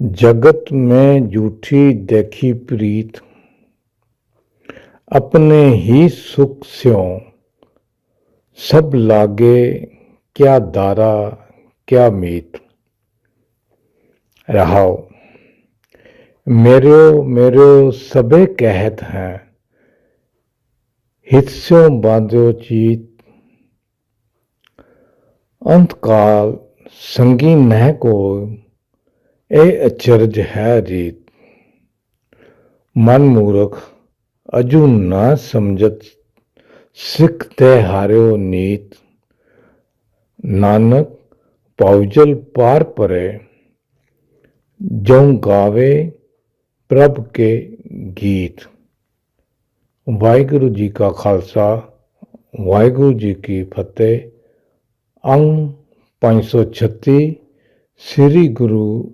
जगत में जूठी देखी प्रीत, अपने ही सुख स्यों, सब लागे क्या दारा, क्या मीत। रहाओ मेरे मेरे सबे कहत हैं हिस्सों बांधो चीत। अंतकाल संगी नह को ਇਹ ਅਚਰਜ ਹੈ ਰੀਤ। ਮਨ ਮੂਰਖ, ਅਜੂ ਨਾ ਸਮਝਤ, ਸਿੱਖ ਤੇ ਹਾਰਿਓ ਨੀਤ। ਨਾਨਕ, ਪਉਜਲ ਪਾਰ ਪਰੇ, ਜਉ ਗਾਵੇ ਪ੍ਰਭ ਕੇ ਗੀਤ। ਵਾਹਿਗੁਰੂ ਜੀ ਕਾ ਖਾਲਸਾ, ਵਾਹਿਗੁਰੂ ਜੀ ਕੀ ਫਤਿਹ। ਅੰਗ 536 ਸ੍ਰੀ ਗੁਰੂ